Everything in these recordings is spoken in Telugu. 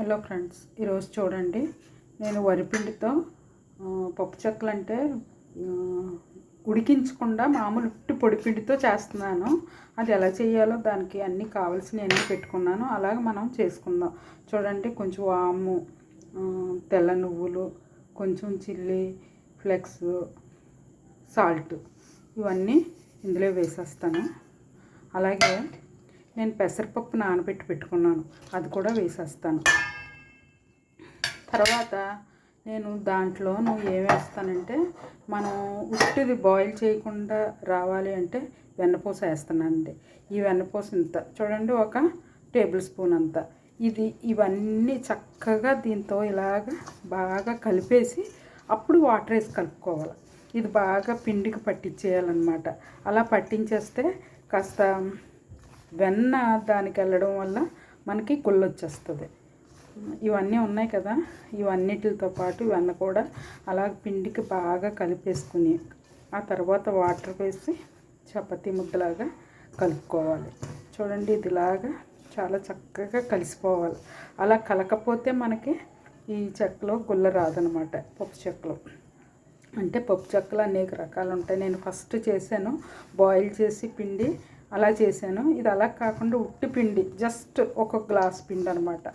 హలో ఫ్రెండ్స్ ఈరోజు చూడండి. నేను వరిపిండితో ఆ, పప్పు చెక్కలు అంటే ఉడికించకుండా మామూలు ఉట్టి పొడిపిండితో చేస్తున్నాను. అది ఎలా చేయాలో దానికి అన్నీ కావాల్సినవి అన్నీ పెట్టుకున్నాను. అలాగే మనం చేసుకుందాం. చూడండి కొంచెం వాము తెల్ల నువ్వులు కొంచెం చిల్లీ ఫ్లెక్స్ సాల్ట్ ఇవన్నీ ఇందులో వేసేస్తాను. అలాగే నేను పెసరపప్పు నానబెట్టి పెట్టుకున్నాను. అది కూడా వేసేస్తాను. తర్వాత నేను దాంట్లో నువ్వు ఏమేస్తానంటే మనం ఉట్టిది బాయిల్ చేయకుండా రావాలి అంటే వెన్నపూస వేస్తానండి ఈ వెన్నపూస ఇంత. చూడండి ఒక టేబుల్ స్పూన్ అంత. ఇది ఇవన్నీ చక్కగా దీంతో ఇలాగ బాగా కలిపేసి అప్పుడు వాటర్ వేసి కలుపుకోవాలి. ఇది బాగా పిండికి పట్టించేయాలన్నమాట. అలా పట్టించేస్తే కాస్త వెన్న దానికి వెళ్ళడం వల్ల మనకి గుళ్ళొచ్చేస్తుంది ఇవన్నీ ఉన్నాయి కదా. ఇవన్నిటితో పాటు ఇవన్నీ కూడా అలా పిండికి బాగా కలిపేసుకుని ఆ తర్వాత వాటర్ వేసి చపాతీ ముద్దలాగా కలుపుకోవాలి. చూడండి ఇదిలాగా చాలా చక్కగా కలిసిపోవాలి. అలా కలకపోతే మనకి ఈ చెక్కలో గుల్ల రాదనమాట పప్పు చెక్కలో. అంటే పప్పు చెక్కలు అనేక రకాలు ఉంటాయి. నేను ఫస్ట్ చేశాను బాయిల్ చేసి పిండి అలా చేశాను. ఇది అలా కాకుండా ఉట్టి పిండి జస్ట్ ఒక గ్లాస్ పిండి అనమాట.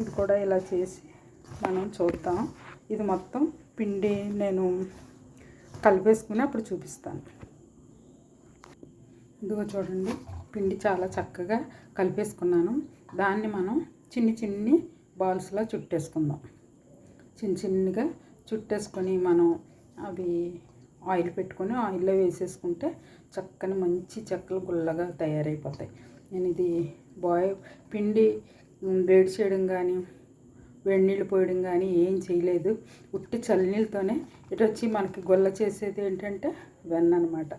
ఇది కూడా ఇలా చేసి మనం చూద్దాం. ఇది మొత్తం పిండి నేను కలిపేసుకుని అప్పుడు చూపిస్తాను. ఇదిగో చూడండి పిండి చాలా చక్కగా కలిపేసుకున్నాను. దాన్ని మనం చిన్ని చిన్ని బాల్స్లా చుట్టేసుకుందాం. చిన్న చిన్నగా చుట్టేసుకొని మనం అవి ఆయిల్ పెట్టుకొని ఆయిల్లో వేసేసుకుంటే చక్కని మంచి చెక్కలు గుల్లగా తయారైపోతాయి. నేను ఇది బాయ్ పిండి వేడి చేయడం కానీ వెన్నీళ్ళు పోయడం కానీ ఏం చేయలేదు. ఉట్టి చల్లనీళ్ళతోనే ఇటు వచ్చి మనకి గొల్ల చేసేది ఏంటంటే వెన్న అనమాట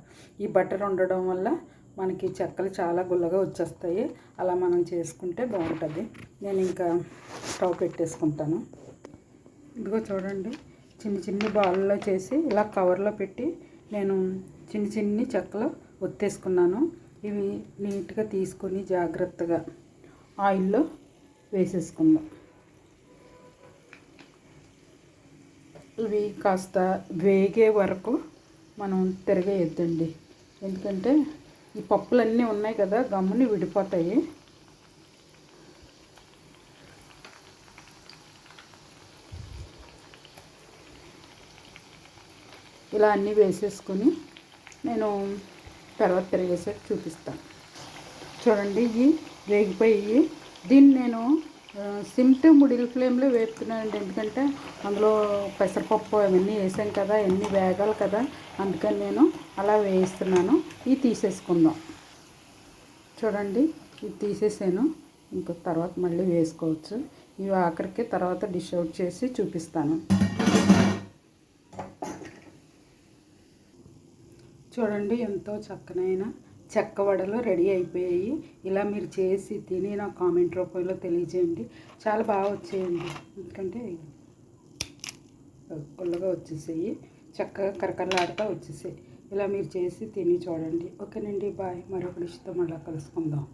ఈ బటర్ ఉండడం వల్ల మనకి చెక్కలు చాలా గుల్లగా వచ్చేస్తాయి. అలా మనం చేసుకుంటే బాగుంటుంది. నేను ఇంకా స్టవ్ పెట్టేసుకుంటాను. ఇదిగో చూడండి. చిన్న చిన్న బాల్లో చేసి ఇలా కవర్లో పెట్టి నేను చిన్న చిన్ని చెక్కలు ఒత్తేసుకున్నాను. ఇవి నీట్గా తీసుకొని జాగ్రత్తగా ఆయిల్లో వేసేసుకుందాం. ఇవి కాస్త వేగే వరకు మనం తిరగేయద్దండి. ఎందుకంటే ఈ పప్పులన్నీ ఉన్నాయి కదా గమ్ముని విడిపోతాయి. ఇలా అన్నీ వేసేసుకొని నేను తర్వాత తిరిగేసారి చూపిస్తాను. చూడండి ఇవి వేగిపోయి దీన్ని నేను ఆ, సిమ్ టు మిడిల్ ఫ్లేమ్లో వేపుతున్నానండి. ఎందుకంటే అందులో పెసరపప్పు అవన్నీ వేసాం కదా ఎన్ని వేగాలి కదా అందుకని నేను అలా వేయిస్తున్నాను ఇవి తీసేసుకుందాం. చూడండి ఇది తీసేసాను. ఇంకో తర్వాత మళ్ళీ వేసుకోవచ్చు. ఇవి ఆఖరికి తర్వాత డిష్ అవుట్ చేసి చూపిస్తాను. చూడండి ఎంతో చక్కనైన చెక్క వడలు రెడీ అయిపోయాయి. ఇలా మీరు చేసి తిని నా కామెంట్ రూపంలో తెలియజేయండి. చాలా బాగా వచ్చేయండి. ఎందుకంటే గుల్లగా వచ్చేసాయి చక్కగా కరకరలాడుతూ వచ్చేసాయి. ఇలా మీరు చేసి తిని చూడండి. ఓకేనండి బాయ్. మరొక డిష్తో మళ్ళీ కలుసుకుందాం.